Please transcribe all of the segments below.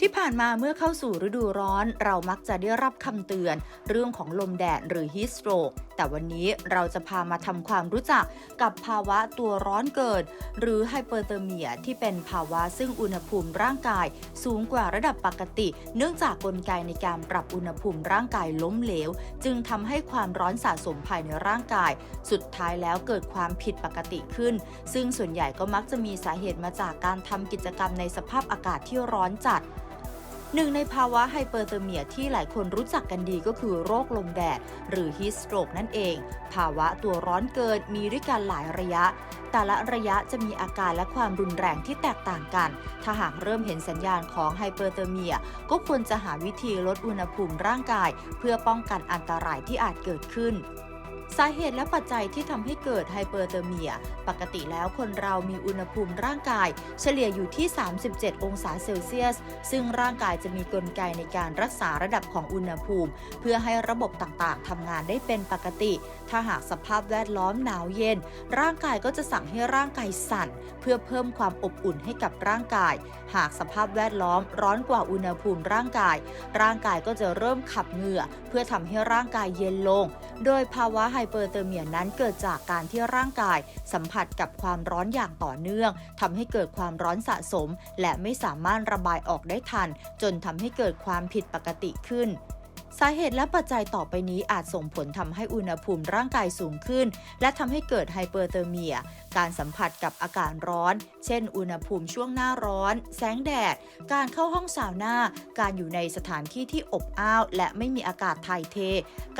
ที่ผ่านมาเมื่อเข้าสู่ฤดูร้อน เรามักจะได้รับคำเตือน เรื่องของลมแดดหรือฮีสโตรก แต่วันนี้เราจะพามาทำความรู้จักกับภาวะตัวร้อนเกิดหรือไฮเปอร์เทอร์เมียที่เป็นภาวะซึ่งอุณหภูมิร่างกาย สูงกว่าระดับปกติ เนื่องจากกลไกในการปรับอุณหภูมิร่างกายล้มเหลว จึงทำให้ความร้อนสะสมภายในร่างกาย สุดท้ายแล้วเกิดความผิดปกติขึ้น ซึ่งส่วนใหญ่ก็มักจะมีสาเหตุมาจากการทำกิจกรรมในสภาพอากาศที่ร้อนจัด หนึ่งในภาวะไฮเปอร์เทอร์เมียที่หลายคนรู้จักกันดีก็คือโรคลมแดด หรือฮีสโตรกนั่นเอง ภาวะตัวร้อนเกินมีด้วยกันหลายระยะ แต่ละระยะจะมีอาการและความรุนแรงที่แตกต่างกัน ถ้าหากเริ่มเห็นสัญญาณของไฮเปอร์เทอร์เมีย ก็ควรจะหาวิธีลดอุณหภูมิร่างกาย เพื่อป้องกันอันตรายที่อาจเกิดขึ้น สาเหตุและปัจจัยที่ทำให้เกิดไฮเปอร์เทอร์เมีย ปกติแล้วคนเรามีอุณหภูมิร่างกาย เฉลี่ยอยู่ที่ 37 องศาเซลเซียส ซึ่งร่างกายจะมีกลไกในการรักษาระดับของอุณหภูมิ เพื่อให้ระบบต่างๆทำงานได้เป็นปกติ ถ้าหากสภาพแวดล้อมหนาวเย็น ร่างกายก็จะสั่งให้ร่างกายสั่น เพื่อเพิ่มความอบอุ่นให้กับร่างกาย หากสภาพแวดล้อมร้อนกว่าอุณหภูมิร่างกาย ร่างกายก็จะเริ่มขับเหงื่อ เพื่อทำให้ร่างกายเย็นลง โดยภาวะฮเปอร์เทอร์เมียนั้นเกิดจากการที่ร่างกาย สัมผัสกับความร้อนอย่างต่อเนื่องทำให้เกิดความร้อนสะสม และไม่สามารถระบายออกได้ทัน จนทำให้เกิดความผิดปกติขึ้น สาเหตุและปัจจัยต่อไปนี้อาจส่งผลทำให้อุณหภูมิร่างกายสูงขึ้น และทำให้เกิดไฮเปอร์เทอร์เมีย การสัมผัสกับอากาศร้อน เช่น อุณหภูมิช่วงหน้าร้อน แสงแดด การเข้าห้องซาวน่า การอยู่ในสถานที่ที่อบอ้าว และไม่มีอากาศถ่ายเท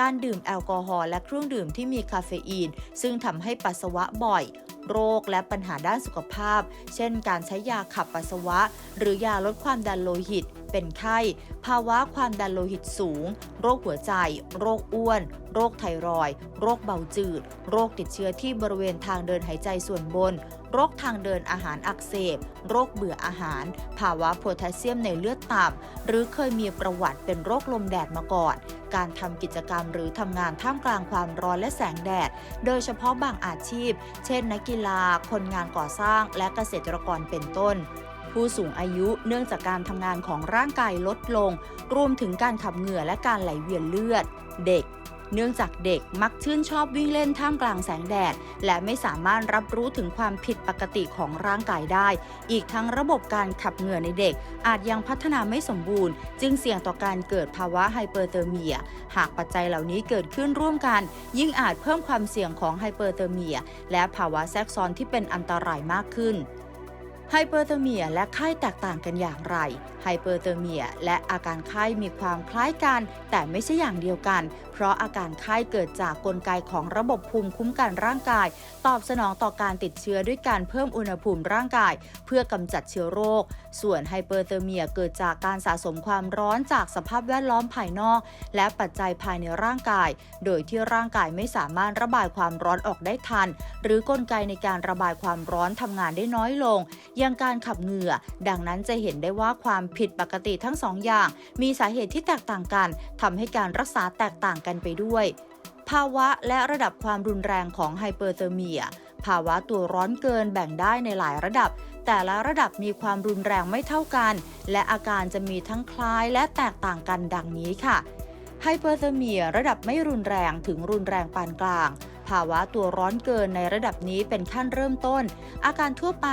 การดื่มแอลกอฮอล์และเครื่องดื่มที่มีคาเฟอีน ซึ่งทำให้ปัสสาวะบ่อย โรคและปัญหาด้านสุขภาพ เช่น การใช้ยาขับปัสสาวะ หรือยาลดความดันโลหิต เป็นไข้ ภาวะความดันโลหิตสูง โรคหัวใจ โรคอ้วน โรคไทรอย โรคเบาจืด โรคติดเชื้อที่บริเวณทางเดินหายใจส่วนบน โรคทางเดินอาหารอักเสบ โรคเบื่ออาหาร ภาวะโพแทสเซียมในเลือดต่ำ หรือเคยมีประวัติเป็นโรคลมแดดมาก่อน การทำกิจกรรมหรือทำงานท่ามกลางความร้อนและแสงแดด โดยเฉพาะบางอาชีพ เช่น นักกีฬา คนงานก่อสร้าง และเกษตรกรเป็นต้นผู้สูงอายุเนื่องจากการทำงานของร่างกายลดลง รวมถึงการขับเหงื่อและการไหลเวียนเลือด เด็ก เนื่องจากเด็กมักชื่นชอบวิ่งเล่นท่ามกลางแสงแดด และไม่สามารถรับรู้ถึงความผิดปกติของร่างกายได้ อีกทั้งระบบการขับเหงื่อในเด็ก อาจยังพัฒนาไม่สมบูรณ์ จึงเสี่ยงต่อการเกิดภาวะไฮเปอร์เทอร์เมีย หากปัจจัยเหล่านี้เกิดขึ้นร่วมกัน ยิ่งอาจเพิ่มความเสี่ยงของไฮเปอร์เทอร์เมีย และภาวะแทรกซ้อนที่เป็นอันตรายมากขึ้นไฮเปอร์เทอร์เมียและไข้แตกต่างกันอย่างไร ไฮเปอร์เทอร์เมีย และอาการไข้มีความคล้ายกัน แต่ไม่ใช่อย่างเดียวกัน เพราะอาการไข้เกิดจากกลไกของระบบภูมิคุ้มกันร่างกาย ตอบสนองต่อการติดเชื้อด้วยการเพิ่มอุณหภูมิร่างกาย เพื่อกำจัดเชื้อโรค ส่วนไฮเปอร์เทอร์เมียเกิดจากการสะสมความร้อนจากสภาพแวดล้อมภายนอก และปัจจัยภายในร่างกาย โดยที่ร่างกายไม่สามารถระบายความร้อนออกได้ทัน หรือกลไกในการระบายความร้อนทำงานได้น้อยลงอย่างการขับเหงื่อ ดังนั้นจะเห็นได้ว่าความผิดปกติทั้งสองอย่าง มีสาเหตุที่แตกต่างกันทำให้การรักษาแตกต่างกันไปด้วย ภาวะและระดับความรุนแรงของไฮเปอร์เทอร์เมีย ภาวะตัวร้อนเกินแบ่งได้ในหลายระดับ แต่ละระดับมีความรุนแรงไม่เท่ากัน และอาการจะมีทั้งคล้ายและแตกต่างกันดังนี้ค่ะไฮเปอร์เทอร์เมียระดับไม่รุนแรงถึงรุนแรงปานกลาง ภาวะตัวร้อนเกินในระดับนี้เป็นขั้นเริ่มต้น อาการทั่วไป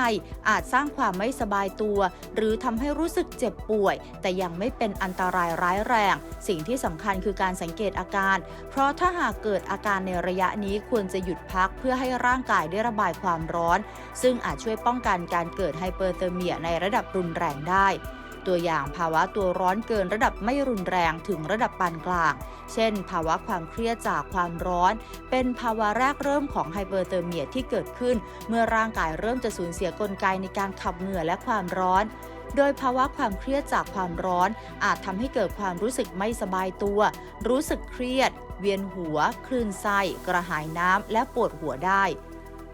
อาจสร้างความไม่สบายตัว หรือทำให้รู้สึกเจ็บป่วย แต่ยังไม่เป็นอันตรายร้ายแรง สิ่งที่สำคัญคือการสังเกตอาการ เพราะถ้าหากเกิดอาการในระยะนี้ควรจะหยุดพักเพื่อให้ร่างกายได้ระบายความร้อน ซึ่งอาจช่วยป้องกันการเกิดไฮเปอร์เทอร์เมียในระดับรุนแรงได้ ตัวอย่างภาวะตัวร้อนเกินระดับไม่รุนแรงถึงระดับปานกลาง เช่น ภาวะความเครียดจากความร้อน เป็นภาวะแรกเริ่มของไฮเปอร์เทอร์เมียที่เกิดขึ้น เมื่อร่างกายเริ่มจะสูญเสียกลไกในการขับเหงื่อและความร้อนโดยภาวะความเครียดจากความร้อน อาจทำให้เกิดความรู้สึกไม่สบายตัว รู้สึกเครียด เวียนหัว คลื่นไส้ กระหายน้ำ และปวดหัวได้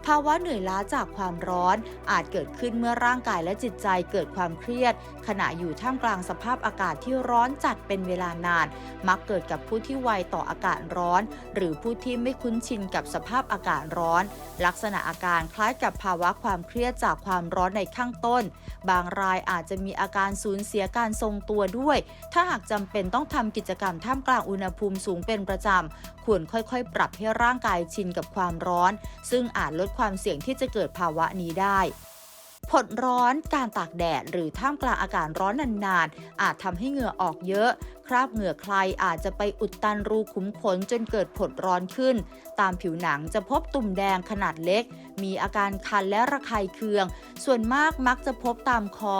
ภาวะเหนื่อยล้าจากความร้อน อาจเกิดขึ้นเมื่อร่างกายและจิตใจเกิดความเครียด ขณะอยู่ท่ามกลางสภาพอากาศที่ร้อนจัดเป็นเวลานาน มักเกิดกับผู้ที่ไวต่ออากาศร้อน หรือผู้ที่ไม่คุ้นชินกับสภาพอากาศร้อน ลักษณะอาการคล้ายกับภาวะความเครียดจากความร้อนในข้างต้น บางรายอาจจะมีอาการสูญเสียการทรงตัวด้วย ถ้าหากจำเป็นต้องทำกิจกรรมท่ามกลางอุณหภูมิสูงเป็นประจำควรค่อยๆ ปรับให้ร่างกายชินกับความร้อน ซึ่งอาจลดความเสี่ยงที่จะเกิดภาวะนี้ได้ ผดร้อนการตากแดดหรือท่ามกลางอากาศร้อนนานๆ อาจทำให้เหงื่อออกเยอะ คราบเหงื่อใครอาจจะไปอุดตันรูขุมขนจนเกิดผดร้อนขึ้น ตามผิวหนังจะพบตุ่มแดงขนาดเล็ก มีอาการคันและระคายเคือง ส่วนมากมักจะพบตามคอ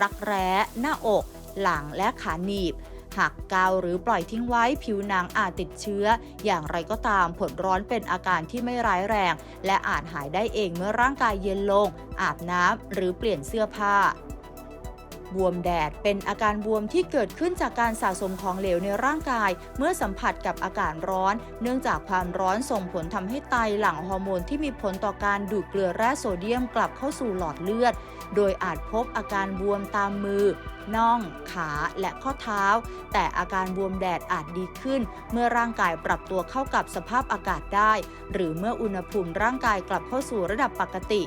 รักแร้ หน้าอก หลังและขาหนีบ หากกาวหรือปล่อยทิ้งไว้ผิวหนังอาจติดเชื้อ อย่างไรก็ตามผลร้อนเป็นอาการที่ไม่ร้ายแรง และอาจหายได้เองเมื่อร่างกายเย็นลง อาบน้ำหรือเปลี่ยนเสื้อผ้าบวมแดดเป็นอาการบวมที่เกิดขึ้นจากการสะสมของเหลวในร่างกาย เมื่อสัมผัสกับอากาศร้อน เนื่องจากความร้อนส่งผลทำให้ไตหลั่งฮอร์โมนที่มีผลต่อการดูดเกลือแร่โซเดียมกลับเข้าสู่หลอดเลือด โดยอาจพบอาการบวมตามมือ น่อง ขาและข้อเท้า แต่อาการบวมแดดอาจดีขึ้น เมื่อร่างกายปรับตัวเข้ากับสภาพอากาศได้ หรือเมื่ออุณหภูมิร่างกายกลับเข้าสู่ระดับปกติ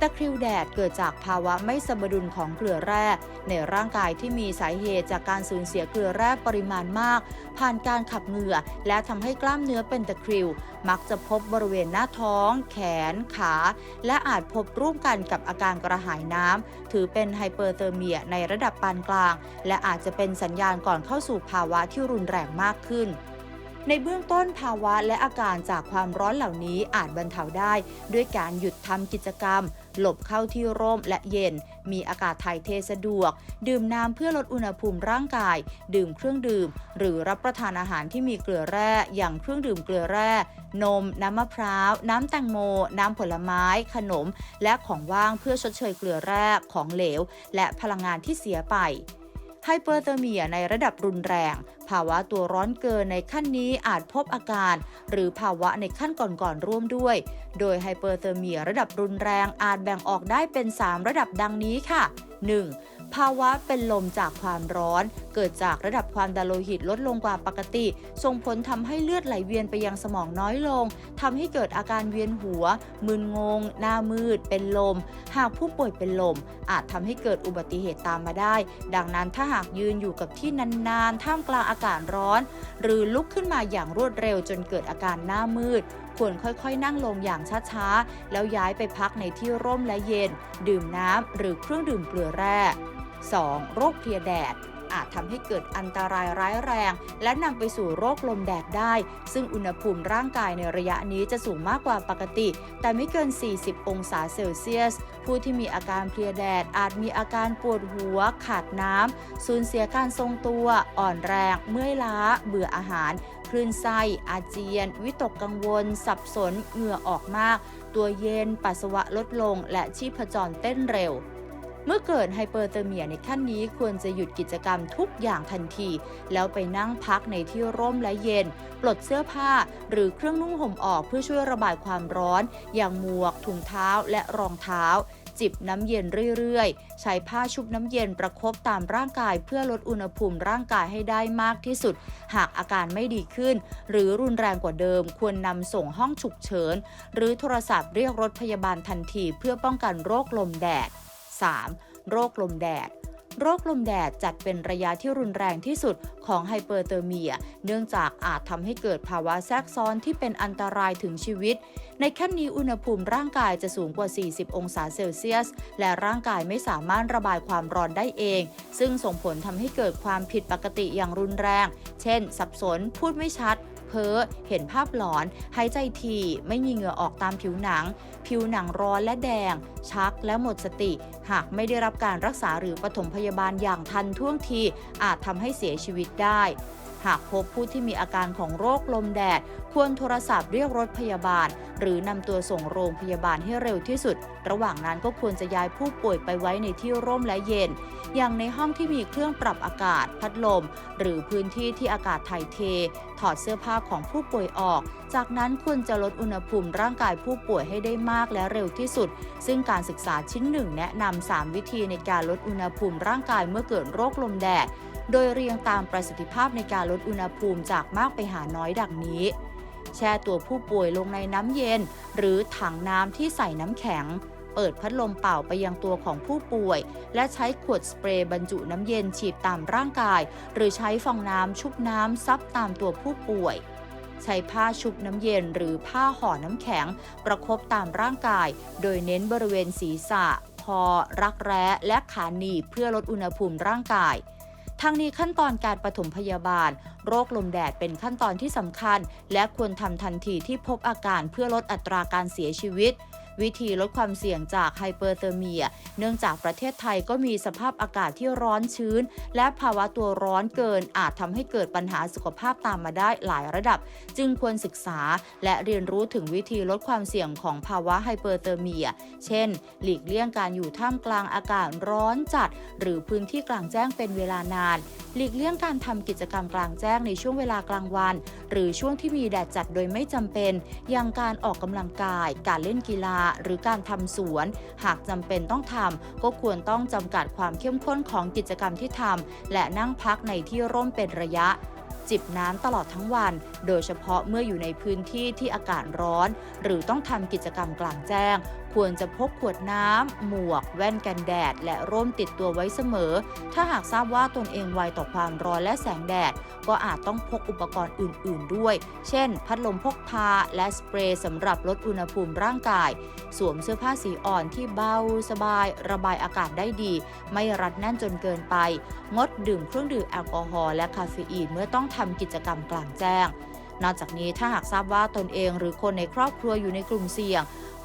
ตะคริวแดดเกิดจากภาวะไม่สมดุลของเกลือแร่ ในร่างกายที่มีสาเหตุจากการสูญเสียเกลือแร่ปริมาณมาก ผ่านการขับเหงื่อ และทำให้กล้ามเนื้อเป็นตะคริว มักจะพบบริเวณหน้าท้อง แขน ขา และอาจพบร่วมกันกับอาการกระหายน้ำถือเป็นไฮเปอร์เทอร์เมียในระดับปานกลาง และอาจจะเป็นสัญญาณก่อนเข้าสู่ภาวะที่รุนแรงมากขึ้นในเบื้องต้นภาวะและอาการจากความร้อนเหล่านี้อาจบรรเทาได้ ด้วยการหยุดทำกิจกรรม หลบเข้าที่ร่มและเย็น มีอากาศถ่ายเทสะดวก ดื่มน้ำเพื่อลดอุณหภูมิร่างกาย ดื่มเครื่องดื่ม หรือรับประทานอาหารที่มีเกลือแร่ อย่างเครื่องดื่มเกลือแร่ นม น้ำมะพร้าว น้ำแตงโม น้ำผลไม้ ขนม และของว่างเพื่อชดเชยเกลือแร่ ของเหลว และพลังงานที่เสียไป ไฮเปอร์เทอร์เมียในระดับรุนแรง ภาวะตัวร้อนเกินในขั้นนี้อาจพบอาการ หรือภาวะในขั้นก่อนๆร่วมด้วย โดยไฮเปอร์เทอร์เมียระดับรุนแรงอาจแบ่งออกได้เป็น 3 ระดับดังนี้ค่ะ 1. ภาวะเป็นลมจากความร้อนเกิดจากระดับความดันโลหิตลดลงกว่าปกติ ส่งผลทำให้เลือดไหลเวียนไปยังสมองน้อยลงทำให้เกิดอาการเวียนหัว มึนงง หน้ามืด เป็นลม หากผู้ป่วยเป็นลม อาจทำให้เกิดอุบัติเหตุตามมาได้ ดังนั้นถ้าหากยืนอยู่กับที่นานๆ ท่ามกลางอากาศร้อน หรือลุกขึ้นมาอย่างรวดเร็วจนเกิดอาการหน้ามืดควรค่อยๆ นั่งลงอย่างช้าๆ แล้วย้ายไปพักในที่ร่มและเย็น ดื่มน้ำหรือเครื่องดื่มเกลือแร่ 2. โรคเพลียแดด อาจทำให้เกิดอันตรายร้ายแรง และนำไปสู่โรคลมแดดได้ ซึ่งอุณหภูมิร่างกายในระยะนี้จะสูงมากกว่าปกติ แต่ไม่เกิน 40 องศาเซลเซียส ผู้ที่มีอาการเพลียแดด อาจมีอาการปวดหัว ขาดน้ำสูญเสียการทรงตัว อ่อนแรง เมื่อยล้า เบื่ออาหารคลื่นไส้ อาเจียน วิตกกังวล สับสน เหงื่อออกมาก ตัวเย็น ปัสสาวะลดลง และชีพจรเต้นเร็ว เมื่อเกิดไฮเปอร์เทอร์เมียในขั้นนี้ควรจะหยุดกิจกรรมทุกอย่างทันที แล้วไปนั่งพักในที่ร่มและเย็น ปลดเสื้อผ้า หรือเครื่องนุ่งห่มออกเพื่อช่วยระบายความร้อน อย่างหมวก ถุงเท้าและรองเท้า จิบน้ำเย็นเรื่อยๆ ใช้ผ้าชุบน้ำเย็นประคบตามร่างกายเพื่อลดอุณหภูมิร่างกายให้ได้มากที่สุด หากอาการไม่ดีขึ้น หรือรุนแรงกว่าเดิม ควรนำส่งห้องฉุกเฉิน หรือโทรศัพท์เรียกรถพยาบาลทันทีเพื่อป้องกันโรคลมแดด 3. โรคลมแดด โรคลมแดดจัดเป็นระยะที่รุนแรงที่สุดของไฮเปอร์เทอร์เมีย เนื่องจากอาจทำให้เกิดภาวะแทรกซ้อนที่เป็นอันตรายถึงชีวิต ในขั้นนี้อุณหภูมิร่างกายจะสูงกว่า 40 องศาเซลเซียส และร่างกายไม่สามารถระบายความร้อนได้เอง ซึ่งส่งผลทำให้เกิดความผิดปกติอย่างรุนแรง เช่น สับสน พูดไม่ชัด เพ้อ เห็นภาพหลอน หายใจทีไม่มีเหงื่อออกตามผิวหนัง ผิวหนังร้อนและแดง ชักและหมดสติ หากไม่ได้รับการรักษาหรือปฐมพยาบาลอย่างทันท่วงที อาจทำให้เสียชีวิตได้ หากพบผู้ที่มีอาการของโรคลมแดด ควรโทรศัพท์เรียกรถพยาบาล หรือนำตัวส่งโรงพยาบาลให้เร็วที่สุด ระหว่างนั้นก็ควรจะย้ายผู้ป่วยไปไว้ในที่ร่มและเย็น อย่างในห้องที่มีเครื่องปรับอากาศ พัดลม หรือพื้นที่ที่อากาศถ่ายเท ถอดเสื้อผ้าของผู้ป่วยออก จากนั้นควรจะลดอุณหภูมิร่างกายผู้ป่วยให้ได้มากและเร็วที่สุด ซึ่งการศึกษาชิ้นหนึ่งแนะนำ3วิธีในการลดอุณหภูมิร่างกายเมื่อเกิดโรคลมแดด โดยเรียงตามประสิทธิภาพในการลดอุณหภูมิจากมากไปหาน้อยดังนี้ แช่ตัวผู้ป่วยลงในน้ำเย็น หรือถังน้ำที่ใส่น้ำแข็ง เปิดพัดลมเป่าไปยังตัวของผู้ป่วย และใช้ขวดสเปรย์บรรจุน้ำเย็นฉีดตามร่างกาย หรือใช้ฟองน้ำชุบน้ำซับตามตัวผู้ป่วยใช้ผ้าชุบน้ำเย็นหรือผ้าห่อน้ำแข็ง ประคบตามร่างกาย โดยเน้นบริเวณศีรษะ คอ รักแร้และขาหนีบเพื่อลดอุณหภูมิร่างกายทั้งนี้ขั้นตอนการปฐมพยาบาล โรคลมแดดเป็นขั้นตอนที่สำคัญ และควรทำทันทีที่พบอาการเพื่อลดอัตราการเสียชีวิต วิธีลดความเสี่ยงจากไฮเปอร์เทอร์เมีย เนื่องจากประเทศไทยก็มีสภาพอากาศที่ร้อนชื้น และภาวะตัวร้อนเกินอาจทำให้เกิดปัญหาสุขภาพตามมาได้หลายระดับ จึงควรศึกษาและเรียนรู้ถึงวิธีลดความเสี่ยงของภาวะไฮเปอร์เทอร์เมีย เช่น หลีกเลี่ยงการอยู่ท่ามกลางอากาศร้อนจัด หรือพื้นที่กลางแจ้งเป็นเวลานาน หลีกเลี่ยงการทำกิจกรรมกลางแจ้งในช่วงเวลากลางวัน หรือช่วงที่มีแดดจัดโดยไม่จำเป็น อย่างการออกกำลังกาย การเล่นกีฬาหรือการทำสวน หากจำเป็นต้องทำก็ควรต้องจำกัดความเข้มข้นของกิจกรรมที่ทำและนั่งพักในที่ร่มเป็นระยะจิบน้ำตลอดทั้งวัน โดยเฉพาะเมื่ออยู่ในพื้นที่ที่อากาศร้อน หรือต้องทำกิจกรรมกลางแจ้ง ควรจะพกขวดน้ำ หมวก แว่นกันแดด และร่มติดตัวไว้เสมอ ถ้าหากทราบว่าตนเองไวต่อความร้อนและแสงแดด ก็อาจต้องพกอุปกรณ์อื่น ๆ ด้วย เช่น พัดลมพกพา และสเปรย์สำหรับลดอุณหภูมิร่างกาย สวมเสื้อผ้าสีอ่อนที่เบาสบาย ระบายอากาศได้ดี ไม่รัดแน่นจนเกินไป งดดื่มเครื่องดื่มแอลกอฮอล์และคาเฟอีนเมื่อต้องทำกิจกรรมกลางแจ้งนอกจากนี้ถ้าหากทราบว่าตนเองหรือคนในครอบครัวอยู่ในกลุ่มเสี่ยง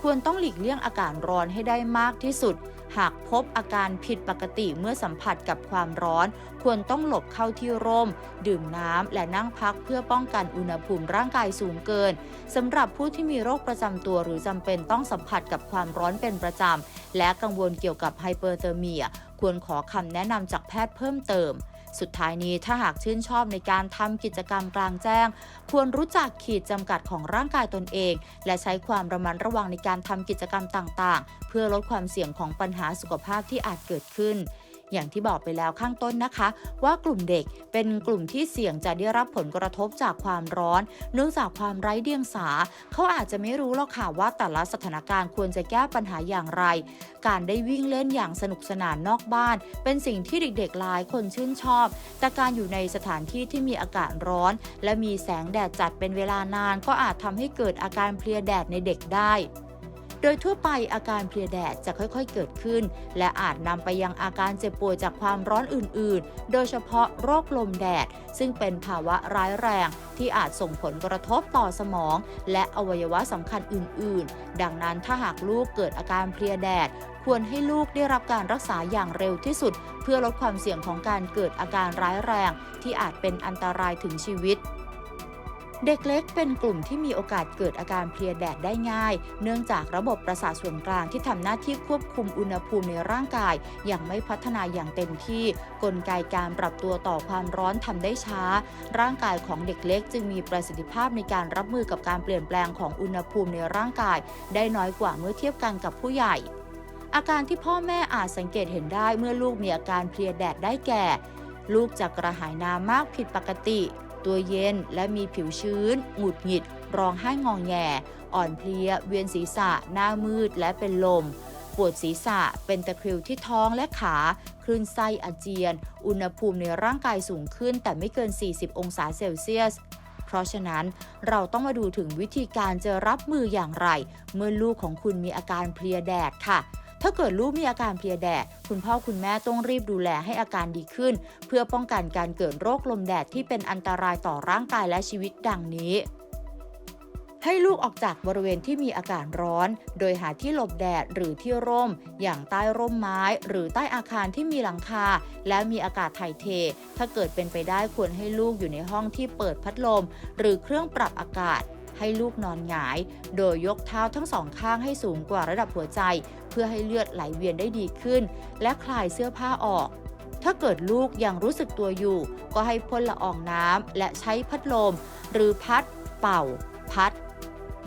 ควรต้องหลีกเลี่ยงอากาศร้อนให้ได้มากที่สุด หากพบอาการผิดปกติเมื่อสัมผัสกับความร้อน ควรต้องหลบเข้าที่ร่ม ดื่มน้ำและนั่งพักเพื่อป้องกันอุณหภูมิร่างกายสูงเกินสำหรับผู้ที่มีโรคประจำตัวหรือจำเป็นต้องสัมผัสกับความร้อนเป็นประจำและกังวลเกี่ยวกับไฮเปอร์เทอร์เมียควรขอคำแนะนำจากแพทย์เพิ่มเติม สุดท้ายนี้ถ้าหากชื่นชอบในการทำกิจกรรมกลางแจ้ง ควรรู้จักขีดจำกัดของร่างกายตนเอง และใช้ความระมัดระวังในการทำกิจกรรมต่างๆ เพื่อลดความเสี่ยงของปัญหาสุขภาพที่อาจเกิดขึ้น อย่างที่บอกไปแล้วข้างต้นนะคะ ว่ากลุ่มเด็กเป็นกลุ่มที่เสี่ยงจะได้รับผลกระทบจากความร้อน เนื่องจากความไร้เดียงสา เขาอาจจะไม่รู้หรอกค่ะว่าแต่ละสถานการณ์ควรจะแก้ปัญหาอย่างไร การได้วิ่งเล่นอย่างสนุกสนานนอกบ้าน เป็นสิ่งที่เด็กๆหลายคนชื่นชอบ แต่การอยู่ในสถานที่ที่มีอากาศร้อน และมีแสงแดดจัดเป็นเวลานาน ก็อาจทำให้เกิดอาการเพลียแดดในเด็กได้ ดยทั่วไปอาการเพลียแดดจะค่อยๆเกิดขึ้น และอาจนำไปยังอาการเจ็บป่วยจากความร้อนอื่นๆ โดยเฉพาะโรคลมแดด ซึ่งเป็นภาวะร้ายแรงที่อาจส่งผลกระทบต่อสมอง และอวัยวะสำคัญอื่นๆ ดังนั้นถ้าหากลูกเกิดอาการเพลียแดด ควรให้ลูกได้รับการรักษาอย่างเร็วที่สุด เพื่อลดความเสี่ยงของการเกิดอาการร้ายแรง ที่อาจเป็นอันตรายถึงชีวิต เด็กเล็กเป็นกลุ่มที่มีโอกาสเกิดอาการเพลียแดดได้ง่าย เนื่องจากระบบประสาทส่วนกลางที่ทำหน้าที่ควบคุมอุณหภูมิในร่างกาย ยังไม่พัฒนาอย่างเต็มที่ กลไกการปรับตัวต่อความร้อนทำได้ช้า ร่างกายของเด็กเล็กจึงมีประสิทธิภาพในการรับมือกับการเปลี่ยนแปลงของอุณหภูมิในร่างกาย ได้น้อยกว่าเมื่อเทียบกันกับผู้ใหญ่ อาการที่พ่อแม่อาจสังเกตเห็นได้เมื่อลูกมีอาการเพลียแดดได้แก่ ลูกจะกระหายน้ำมากผิดปกติ ตัวเย็นและมีผิวชื้น หงุดหงิด ร้องไห้งองแง อ่อนเพลีย เวียนศีรษะ หน้ามืดและเป็นลม ปวดศีรษะ เป็นตะคริวที่ท้องและขา คลื่นไส้อาเจียน อุณหภูมิในร่างกายสูงขึ้นแต่ไม่เกิน 40 องศาเซลเซียสเพราะฉะนั้นเราต้องมาดูถึงวิธีการจะรับมืออย่างไร เมื่อลูกของคุณมีอาการเพลียแดดค่ะ ถ้าเกิดลูกมีอาการเพลียแดด คุณพ่อคุณแม่ต้องรีบดูแลให้อาการดีขึ้น เพื่อป้องกันการเกิดโรคลมแดดที่เป็นอันตรายต่อร่างกายและชีวิตดังนี้ให้ลูกออกจากบริเวณที่มีอากาศร้อน โดยหาที่หลบแดดหรือที่ร่ม อย่างใต้ร่มไม้ หรือใต้อาคารที่มีหลังคา และมีอากาศถ่ายเท ถ้าเกิดเป็นไปได้ควรให้ลูกอยู่ในห้องที่เปิดพัดลม หรือเครื่องปรับอากาศ ให้ลูกนอนหงาย โดยยกเท้าทั้งสองข้างให้สูงกว่าระดับหัวใจ พื่อให้เลือดไหลเวียนได้ดีขึ้น และคลายเสื้อผ้าออก ถ้าเกิดลูกยังรู้สึกตัวอยู่ ก็ให้พ่นละอองน้ำและใช้พัดลม หรือพัด เป่า พัด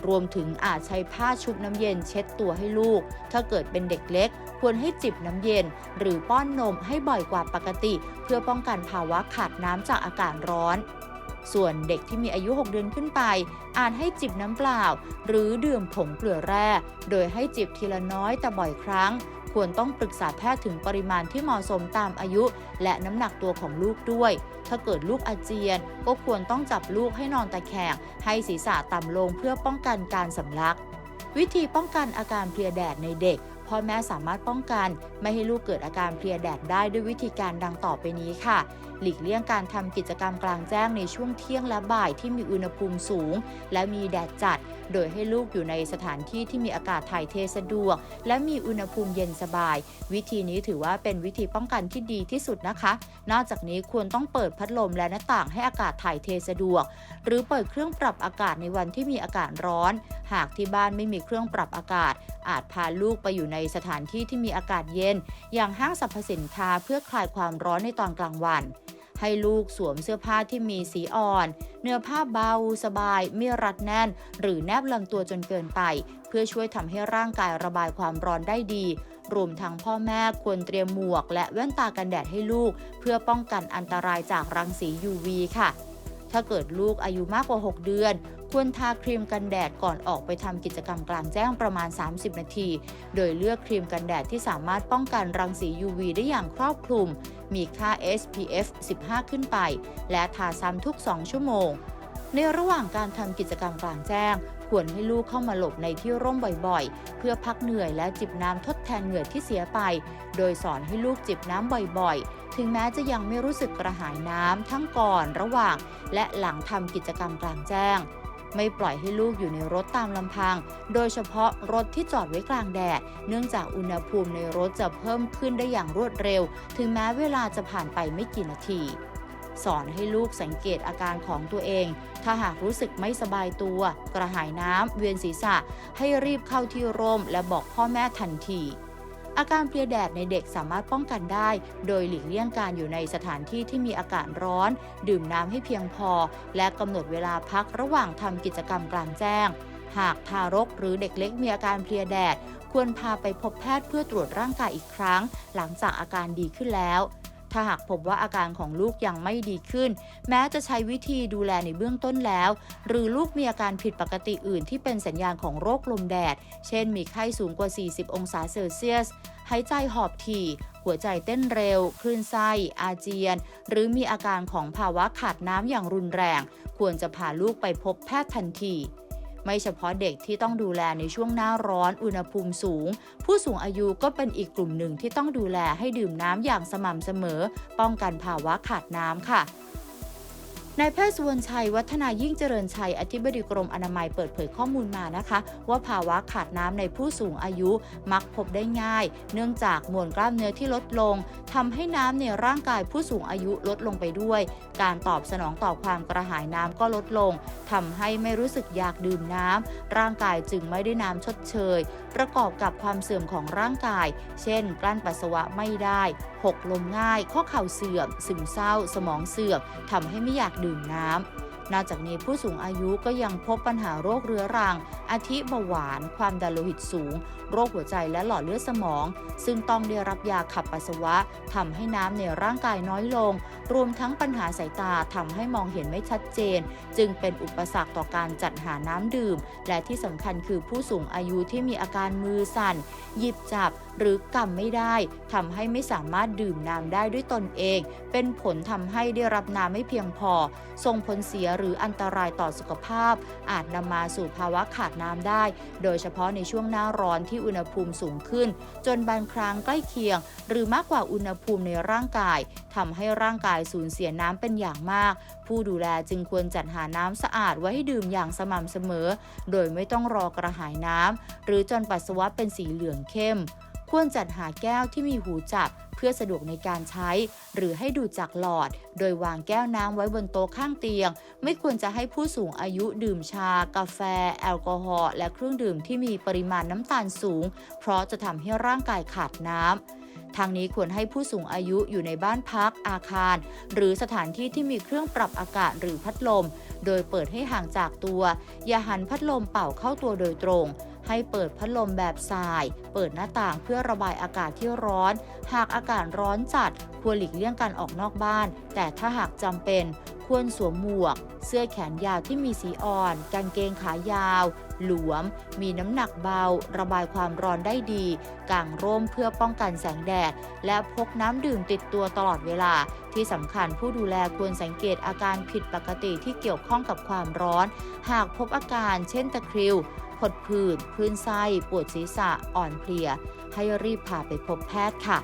รวมถึงอาจใช้ผ้าชุบน้ำเย็นเช็ดตัวให้ลูก ถ้าเกิดเป็นเด็กเล็ก ควรให้จิบน้ำเย็น หรือป้อนนมให้บ่อยกว่าปกติ เพื่อป้องกันภาวะขาดน้ำจากอากาศร้อน ส่วนเด็กที่มีอายุ 6 เดือนขึ้นไป อาจให้จิบน้ำเปล่า หรือดื่มผงเกลือแร่ โดยให้จิบทีละน้อยแต่บ่อยครั้ง ควรต้องปรึกษาแพทย์ถึงปริมาณที่เหมาะสมตามอายุ และน้ำหนักตัวของลูกด้วย ถ้าเกิดลูกอาเจียน ก็ควรต้องจับลูกให้นอนตะแคงให้ศีรษะต่ำลงเพื่อป้องกันการสำลัก วิธีป้องกันอาการเพลียแดดในเด็กพ่อแม่สามารถป้องกัน ไม่ให้ลูกเกิดอาการเพลียแดดได้ด้วยวิธีการดังต่อไปนี้ค่ะ หลีกเลี่ยงการทำกิจกรรมกลางแจ้งในช่วงเที่ยงและบ่ายที่มีอุณหภูมิสูง และมีแดดจัด โดยให้ลูกอยู่ในสถานที่ที่มีอากาศถ่ายเทสะดวก และมีอุณหภูมิเย็นสบาย วิธีนี้ถือว่าเป็นวิธีป้องกันที่ดีที่สุดนะคะ นอกจากนี้ควรต้องเปิดพัดลมและหน้าต่างให้อากาศถ่ายเทสะดวก หรือเปิดเครื่องปรับอากาศในวันที่มีอากาศร้อน หากที่บ้านไม่มีเครื่องปรับอากาศ อาจพาลูกไปอยู่ในสถานที่ที่มีอากาศเย็น อย่างห้างสรรพสินค้าเพื่อคลายความร้อนในตอนกลางวัน ให้ลูกสวมเสื้อผ้าที่มีสีอ่อน เนื้อผ้าเบาสบายไม่รัดแน่น หรือแนบลำตัวจนเกินไป เพื่อช่วยทำให้ร่างกายระบายความร้อนได้ดี รวมทั้งพ่อแม่ควรเตรียมหมวก และแว่นตากันแดดให้ลูก เพื่อป้องกันอันตรายจากรังสี UV ค่ะ ถ้าเกิดลูกอายุมากกว่า 6 เดือนควรทาครีมกันแดดก่อนออกไปทำกิจกรรมกลางแจ้งประมาณ 30 นาที โดยเลือกครีมกันแดดที่สามารถป้องกันรังสี UV ได้อย่างครอบคลุม มีค่า SPF 15 ขึ้นไป และทาซ้ำทุก 2 ชั่วโมง ในระหว่างการทำกิจกรรมกลางแจ้ง ควรให้ลูกเข้ามาหลบในที่ร่มบ่อยๆ เพื่อพักเหนื่อยและจิบน้ำทดแทนเหงื่อที่เสียไป โดยสอนให้ลูกจิบน้ำบ่อยๆ ถึงแม้จะยังไม่รู้สึกกระหายน้ำทั้งก่อนระหว่าง และหลังทำกิจกรรมกลางแจ้ง ไม่ปล่อยให้ลูกอยู่ในรถตามลำพัง โดยเฉพาะรถที่จอดไว้กลางแดด เนื่องจากอุณหภูมิในรถจะเพิ่มขึ้นได้อย่างรวดเร็ว ถึงแม้เวลาจะผ่านไปไม่กี่นาทีสอนให้ลูกสังเกตอาการของตัวเอง ถ้าหากรู้สึกไม่สบายตัว กระหายน้ำเวียนศีรษะ ให้รีบเข้าที่ร่มและบอกพ่อแม่ทันที อาการเพลียแดดในเด็กสามารถป้องกันได้ โดยหลีกเลี่ยงการอยู่ในสถานที่ที่มีอากาศร้อน ดื่มน้ำให้เพียงพอ และกำหนดเวลาพักระหว่างทำกิจกรรมกลางแจ้ง หากทารกหรือเด็กเล็กมีอาการเพลียแดด ควรพาไปพบแพทย์เพื่อตรวจร่างกายอีกครั้ง หลังจากอาการดีขึ้นแล้ว ถ้าหากพบว่าอาการของลูกยังไม่ดีขึ้น แม้จะใช้วิธีดูแลในเบื้องต้นแล้ว หรือลูกมีอาการผิดปกติอื่นที่เป็นสัญญาณของโรคลมแดด เช่นมีไข้สูงกว่า 40 องศาเซลเซียส หายใจหอบถี่ หัวใจเต้นเร็ว คลื่นไส้ อาเจียน หรือมีอาการของภาวะขาดน้ำอย่างรุนแรง ควรจะพาลูกไปพบแพทย์ทันที ไม่เฉพาะเด็กที่ต้องดูแลในช่วงหน้าร้อนอุณหภูมิสูง ผู้สูงอายุก็เป็นอีกกลุ่มหนึ่งที่ต้องดูแลให้ดื่มน้ำอย่างสม่ำเสมอ ป้องกันภาวะขาดน้ำค่ะ นายแพทย์สุวรรณชัย วัฒนายิ่งเจริญชัย อธิบดีกรมอนามัยเปิดเผยข้อมูลมานะคะ ว่าภาวะขาดน้ำในผู้สูงอายุมักพบได้ง่าย เนื่องจากมวลกล้ามเนื้อที่ลดลงทำให้น้ำในร่างกายผู้สูงอายุลดลงไปด้วย การตอบสนองต่อความกระหายน้ำก็ลดลงทำให้ไม่รู้สึกอยากดื่มน้ำร่างกายจึงไม่ได้น้ำชดเชย ประกอบกับความเสื่อมของร่างกาย เช่น กลั้นปัสสาวะไม่ได้ หกลมง่าย ข้อเข่าเสื่อม ซึมเศร้า สมองเสื่อมทำให้ไม่อยากดื่มน้ำ นอกจากนี้ผู้สูงอายุก็ยังพบปัญหาโรคเรื้อรัง อาทิเบาหวาน ความดันโลหิตสูง โรคหัวใจและหลอดเลือดสมอง ซึ่งต้องได้รับยาขับปัสสาวะทำให้น้ำในร่างกายน้อยลง รวมทั้งปัญหาสายตาทำให้มองเห็นไม่ชัดเจน จึงเป็นอุปสรรคต่อการจัดหาน้ำดื่ม และที่สำคัญคือผู้สูงอายุที่มีอาการมือสั่น หยิบจับ หรือกำไม่ได้ทำให้ไม่สามารถดื่มน้ำได้ด้วยตนเอง เป็นผลทำให้ได้รับน้ำไม่เพียงพอ ส่งผลเสียหรืออันตรายต่อสุขภาพ อาจนำมาสู่ภาวะขาดน้ำได้ โดยเฉพาะในช่วงหน้าร้อนที่อุณหภูมิสูงขึ้น จนบางครั้งใกล้เคียง หรือมากกว่าอุณหภูมิในร่างกายทำให้ร่างกายายสูญเสียน้ำเป็นอย่างมาก ผู้ดูแลจึงควรจัดหาน้ำสะอาดไว้ให้ดื่มอย่างสม่ำเสมอ โดยไม่ต้องรอกระหายน้ำหรือจนปัสสาวะเป็นสีเหลืองเข้ม ควรจัดหาแก้วที่มีหูจับเพื่อสะดวกในการใช้ หรือให้ดูดจากหลอด โดยวางแก้วน้ำไว้บนโต๊ะข้างเตียง ไม่ควรจะให้ผู้สูงอายุดื่มชา กาแฟ แอลกอฮอล์และเครื่องดื่มที่มีปริมาณน้ำตาลสูง เพราะจะทำให้ร่างกายขาดน้ำทางนี้ควรให้ผู้สูงอายุอยู่ในบ้านพักอาคาร หรือสถานที่ที่มีเครื่องปรับอากาศหรือพัดลม โดยเปิดให้ห่างจากตัว อย่าหันพัดลมเป่าเข้าตัวโดยตรง ให้เปิดพัดลมแบบทราย เปิดหน้าต่างเพื่อระบายอากาศที่ร้อน หากอากาศร้อนจัด ควรหลีกเลี่ยงการออกนอกบ้าน แต่ถ้าหากจำเป็นควรสวมหมวก เสื้อแขนยาวที่มีสีอ่อน กางเกงขายาว หลวม มีน้ำหนักเบา ระบายความร้อนได้ดี กางร่มเพื่อป้องกันแสงแดด และพกน้ำดื่มติดตัวตลอดเวลา ที่สำคัญผู้ดูแลควรสังเกตอาการผิดปกติที่เกี่ยวข้องกับความร้อน หากพบอาการเช่นตะคริว ผดผื่นคลื่นไส้ ปวดศีรษะ อ่อนเพลีย ให้รีบพาไปพบแพทย์ค่ะ